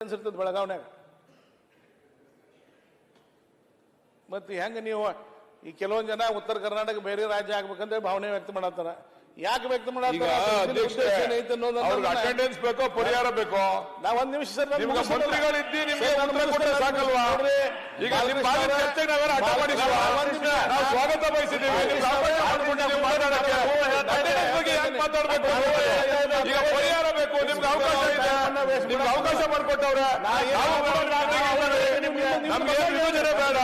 ಅನ್ಸಿರ್ತದೆ ಬೆಳಗಾವ್ನಾಗ ಮತ್ತೆ ಹೆಂಗ ನೀವು ಈ ಕೆಲವೊಂದು ಜನ ಉತ್ತರ ಕರ್ನಾಟಕ ಬೇರೆ ರಾಜ್ಯ ಆಗ್ಬೇಕಂತ ಭಾವನೆ ವ್ಯಕ್ತ ಮಾಡತ್ತಾರ. ಯಾಕೆ ವ್ಯಕ್ತ ಅಟೆಂಡೆನ್ಸ್ ಬೇಕೋ ಪರಿಹಾರ ಬೇಕೋ? ಒಂದ್ ನಿಮಿಷ ಸರ್ ಸ್ವಾಗತ ಬಯಸಿದ್ದೀವಿ. ನಿಮ್ಗೆ ಅವಕಾಶ ಮಾಡಿಕೊಟ್ಟವ್ರೆ. ನಮ್ಗೆ ವಿಭಜನೆ ಬೇಡ.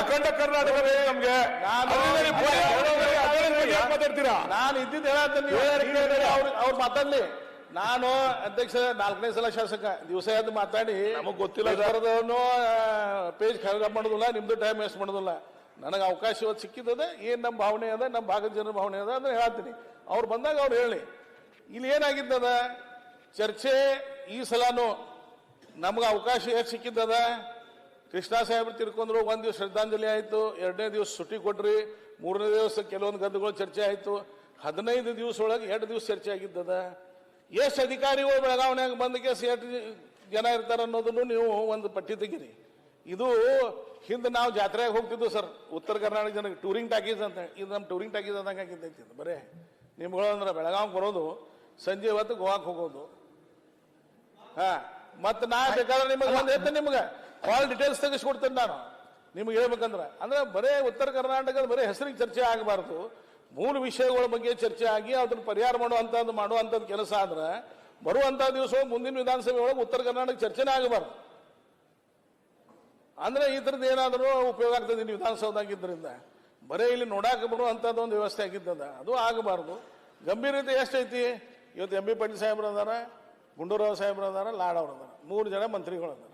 ಅಖಂಡ ಕರ್ನಾಟಕ ಬೇಕು ನಮ್ಗೆ. ಮಾತಾಡ್ತೀರಾ? ನಾನು ಇದ್ದಿದ್ದು ಅವ್ರು ಅವ್ರು ಮಾತಾಡ್ಲಿ. ನಾನು ಅಧ್ಯಕ್ಷ ನಾಲ್ಕನೇ ಸಲ ಶಾಸಕ ದಿವಸ ಎದ್ದು ಮಾತಾಡಿ. ನಮಗ್ ಗೊತ್ತಿಲ್ಲ. ಪೇಜ್ ಖರಾಬ್ ಮಾಡೋದಿಲ್ಲ ನಿಮ್ದು ಟೈಮ್ ವೇಸ್ಟ್ ಮಾಡೋದಿಲ್ಲ. ನನಗೆ ಅವಕಾಶ ಇವತ್ತು ಸಿಕ್ಕಿದ್ದದ ಏನ್ ನಮ್ಮ ಭಾವನೆ ಅದ ನಮ್ಮ ಭಾಗದ ಜನರ ಭಾವನೆ ಅದ ಅಂದ್ರೆ ಹೇಳ್ತೀನಿ. ಅವ್ರು ಬಂದಾಗ ಅವ್ರು ಹೇಳಿ. ಇಲ್ಲಿ ಏನಾಗಿದ್ದದ ಚರ್ಚೆ ಈ ಸಲನೂ ನಮ್ಗೆ ಅವಕಾಶ ಎಷ್ಟು ಸಿಕ್ಕಿದ್ದದ? ಕೃಷ್ಣ ಸಾಹೇಬ್ರು ತಿರ್ಕೊಂಡ್ರು, ಒಂದು ದಿವಸ ಶ್ರದ್ಧಾಂಜಲಿ ಆಯ್ತು, ಎರಡನೇ ದಿವಸ ಸುಟ್ಟಿ ಕೊಟ್ರಿ, ಮೂರನೇ ದಿವಸ ಕೆಲವೊಂದು ಗದ್ದುಗಳು ಚರ್ಚೆ ಆಯ್ತು, ಹದಿನೈದು ದಿವಸ ಒಳಗೆ ಎರಡು ದಿವಸ ಚರ್ಚೆ ಆಗಿದ್ದದ. ಎಷ್ಟು ಅಧಿಕಾರಿಗಳು ಬೆಳಗಾವಣೆಯಾಗ ಬಂದ ಕೇಸ್ ಎಷ್ಟು ಜನ ಇರ್ತಾರೆ ಅನ್ನೋದನ್ನು ನೀವು ಒಂದು ಪಟ್ಟಿ ತೆಗೀರಿ. ಇದು ಹಿಂದೆ ನಾವು ಜಾತ್ರೆಗೆ ಹೋಗ್ತಿದ್ವು ಸರ್, ಉತ್ತರ ಕರ್ನಾಟಕ ಜನಕ್ಕೆ ಟೂರಿಂಗ್ ಟಾಕೀಸ್ ಅಂತ ಇದು ನಮ್ಮ ಟೂರಿಂಗ್ ಟಾಕೀಸ್ ಅಂದಂಗೆ ಆಗಿದ್ದೈತಿ ಬರೇ. ನಿಮ್ಗಳು ಅಂದ್ರೆ ಬೆಳಗಾವಿಗೆ ಬರೋದು, ಸಂಜೆ ಹೊತ್ತು ಗೋವಾಕ್ ಹೋಗೋದು. ಹಾ, ಮತ್ತೆ ನಾ ಬೇಕಾದ್ರೆ ನಿಮಗೆ ಒಂದು ಹೇಳ್ತೇನೆ ನಿಮ್ಗೆ. ಆಲ್ ಡೀಟೇಲ್ಸ್ ತೆಗಿಸ್ಕೊಡ್ತೇನೆ ನಾನು. ನಿಮ್ಗೆ ಹೇಳ್ಬೇಕಂದ್ರೆ. ಅಂದ್ರೆ ಬರೇ ಉತ್ತರ ಕರ್ನಾಟಕದ ಬರೀ ಹೆಸರಿಗೆ ಚರ್ಚೆ ಆಗಬಾರ್ದು. ಮೂಲ ವಿಷಯಗಳ ಬಗ್ಗೆ ಚರ್ಚೆ ಆಗಿ ಅದನ್ನ ಪರಿಹಾರ ಮಾಡುವಂಥದ್ದು ಮಾಡುವಂಥದ್ದು ಕೆಲಸ ಆದ್ರೆ ಬರುವಂಥ ದಿವಸ ಮುಂದಿನ ವಿಧಾನಸಭೆ ಒಳಗೆ ಉತ್ತರ ಕರ್ನಾಟಕ ಚರ್ಚೆನೇ ಆಗಬಾರ್ದು. ಅಂದ್ರೆ ಈ ಥರದ್ದು ಏನಾದರೂ ಉಪಯೋಗ ಆಗ್ತದೆ ಬರೇ ಬರೀ ಇಲ್ಲಿ ನೋಡಕ್ಕೆ ಬರುವಂಥದ್ದು ಒಂದು ವ್ಯವಸ್ಥೆ ಆಗಿದ್ದದ. ಅದು ಆಗಬಾರ್ದು. ಗಂಭೀರತೆ ಎಷ್ಟೈತಿ? ಇವತ್ತು ಎಂ ಬಿ ಪಾಟೀಲ್ ಸಾಹೇಬ್ರು ಅದಾರ ಗುಂಡೂರಾವ್ ಸಾಹೇಬ್ರು ಅದಾರ ಲಾಡ್ ಅವ್ರ ಅದಾರ. ಮೂರು ಜನ ಮಂತ್ರಿಗಳು ಅದಾರ.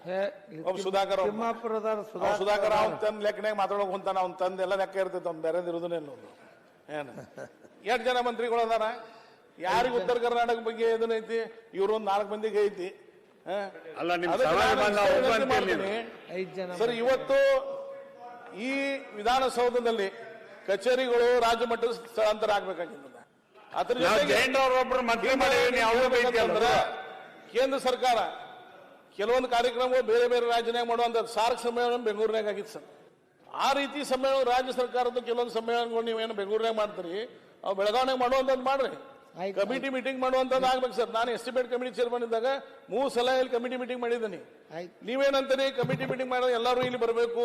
ಒಬ್ಬ ಸುಧಾಕರ್ ಅವ್ರು. ಅವ್ನು ಸುಧಾಕರ್ ಅವ್ನ ತಂದ್ ಲೆಕ್ಕನಾಗ ಮಾತಾಡೋಕ್ ಹೊಂತಾನ ಅವ್ನ ತಂದ್ ಎಲ್ಲ ಲೆಕ್ಕ ಇರ್ತೈತೆ ಅವ್ನು ಬೇರೆ ಇರುವುದನ್ನೇ ಒಂದು ಏನು? ಎಷ್ಟು ಜನ ಮಂತ್ರಿಗಳು ಅದಾರ? ಯಾರಿಗೆ ಉತ್ತರ ಕರ್ನಾಟಕ ಬಗ್ಗೆ ಇದನ್ನೈತಿ ಇವ್ರು ಒಂದು ನಾಲ್ಕು ಮಂದಿಗೆ ಐತಿ. ಹಾ? ಅಲ್ಲ, ನಿಮ್ ಅದಕ್ಕೆ ಸವಾಲ್ ನಾನು ಬಂದ ಇಷ್ಟೇ ಒಬ್ಬ ವಿನಂತಿ ಅಂತೇಳಿ ಮಾಡ್ತೀನಿ. ಐದ್ ಜನ ಸರ್ ಇವತ್ತು ಈ ವಿಧಾನಸೌಧದಲ್ಲಿ ಕಚೇರಿಗಳು ರಾಜ್ಯ ಮಟ್ಟದ ಸ್ಥಳಾಂತರ ಆಗ್ಬೇಕಾಗಿರ್ತದೆ ಅದ್ರ ನಾವು ಜೊತೆಗೆ ಜೈನ್ ಅವ್ರೊಬ್ರು ಮಂತ್ರಿ ಮಾಡಿ ನೀವು ಅವ್ರು ಬೈತಿ ಅಂದ್ರೆ? ಅಲ್ವಾ? ಕೇಂದ್ರ ಸರ್ಕಾರ ಕೆಲವೊಂದು ಕಾರ್ಯಕ್ರಮಗಳು ಬೇರೆ ಬೇರೆ ರಾಜ್ಯನಾಗ ಮಾಡುವಂತ ಸಾರ್ಕ್ ಸಮ್ಮೇಳನ ಬೆಂಗಳೂರಿನಾಗ ಆಗಿತ್ತು ಸರ್. ಆ ರೀತಿ ಸಮ್ಮೇಳನ ರಾಜ್ಯ ಸರ್ಕಾರದ ಕೆಲವೊಂದು ಸಮ್ಮೇಳನಗಳು ನೀವೇನು ಬೆಂಗಳೂರಿನಾಗ ಮಾಡ್ತೀರಿ? ಅವು ಬೆಳಗಾವಿನಾಗ ಮಾಡುವಂಥದ್ದು ಮಾಡ್ರಿ. ಕಮಿಟಿ ಮೀಟಿಂಗ್ ಮಾಡುವಂಥದ್ದು ಆಗ್ಬೇಕು ಸರ್. ನಾನು ಎಸ್ಟಿಮೇಟ್ ಕಮಿಟಿ ಚೇರ್ಮನ್ ಇದ್ದಾಗ ಮೂರು ಸಲ ಇಲ್ಲಿ ಕಮಿಟಿ ಮೀಟಿಂಗ್ ಮಾಡಿದ್ದೀನಿ. ನೀವೇನಂತೀರಿ? ಕಮಿಟಿ ಮೀಟಿಂಗ್ ಮಾಡಿದ್ರೆ ಎಲ್ಲರೂ ಇಲ್ಲಿ ಬರಬೇಕು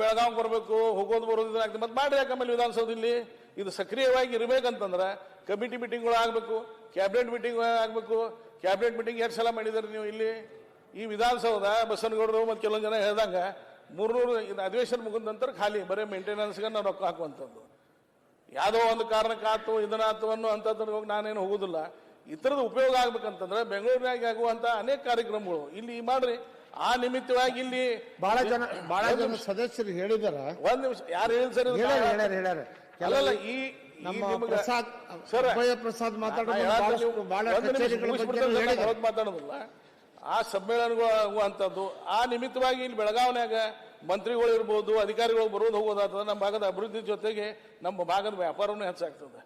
ಬೆಳಗಾವ್ ಬರಬೇಕು ಹೋಗೋದು ಬರೋದು ಆಗ್ತದೆ ಮತ್ತೆ ಮಾಡ್ರಿ ಯಾಕಂದ್ರೆ ವಿಧಾನಸೌಧ ಇಲ್ಲಿ ಇದು ಸಕ್ರಿಯವಾಗಿ ಇರಬೇಕಂತಂದ್ರೆ ಕಮಿಟಿ ಮೀಟಿಂಗ್ಗಳು ಆಗಬೇಕು, ಕ್ಯಾಬಿನೆಟ್ ಮೀಟಿಂಗ್ ಆಗಬೇಕು, ಕ್ಯಾಬಿನೆಟ್ ಮೀಟಿಂಗ್ ಎರಡು ಸಲ ಮಾಡಿದ್ರಿ ನೀವು ಇಲ್ಲಿ. ಈ ವಿಧಾನಸೌಧ, ಬಸವನಗೌಡರು ಮತ್ತು ಕೆಲವೊಂದು ಜನ ಹೇಳ್ದಂಗ ಮೂರ್ನೂರು ಇದು ಅಧಿವೇಶನ ಮುಗಿದ ನಂತರ ಖಾಲಿ, ಬರೀ ಮೇಂಟೆನೆನ್ಸ್ಗೆ ನಾವು ರೊಕ್ಕ ಹಾಕುವಂಥದ್ದು ಯಾವುದೋ ಒಂದು ಕಾರಣಕ್ಕಾತು ಇದನ್ನಾತು ಅನ್ನೋ ಅಂಥದ್ದು ಹೋಗಿ ನಾನೇನು ಹೋಗೋದಿಲ್ಲ. ಈ ಥರದ ಉಪಯೋಗ ಆಗ್ಬೇಕಂತಂದ್ರೆ ಬೆಂಗಳೂರಿನಾಗೆ ಆಗುವಂಥ ಅನೇಕ ಕಾರ್ಯಕ್ರಮಗಳು. ಇಲ್ಲಿ ಮಾಡ್ರಿ ಆ ನಿಮಿತ್ತವಾಗಿ ಇಲ್ಲಿ ಬಹಳ ಜನ ಬಹಳ ಜನ ಸದಸ್ಯರು ಹೇಳಿದಾರ? ಒಂದ್ ನಿಮಿಷ ಯಾರು ಹೇಳಿ ಸರ್ ಇದು? ಹೇಳ್ಯಾರ ಹೇಳ್ಯಾರ ಹೇಳ್ಯಾರ ಅಲ್ಲಲ್ಲ ಈ ಈ ನಮ್ಮ ನಿಮ್ಗ- ಪ್ರಸಾದ್ ಸರ್, ಅಭಯ ಪ್ರಸಾದ್ ಮಾತಾಡೋದು ನಾ ಹೇಳಾತ್ತೀನಿ ಬಹಳಷ್ಟು ನೀವು ಬಹಳ ಒಂದು ನಿಮಿಷ ಕಚೇರಿಗಳ ಬಗ್ಗೆ ಮುಗಿಸ್ಬಿಡ್ತಾರೆ ಸರ್, ಹೇಳಿದ್ದಾರೆ ಹೊರಗೆ ಮಾತಾಡೋದಿಲ್ಲ. ಆ ಸಮ್ಮೇಳನಗಳು ಆಗುವಂಥದ್ದು ಆ ನಿಮಿತ್ತವಾಗಿ ಇಲ್ಲಿ ಬೆಳಗಾವಿನಾಗ ಮಂತ್ರಿಗಳು ಇರ್ಬೋದು ಅಧಿಕಾರಿಗಳು ಬರೋದು ಹೋಗೋದಾಗ್ತದೆ ನಮ್ಮ ಭಾಗದ ಅಭಿವೃದ್ಧಿ ಜೊತೆಗೆ ನಮ್ಮ ಭಾಗದ ವ್ಯಾಪಾರವೂ ಹೆಚ್ಚಾಗ್ತದೆ.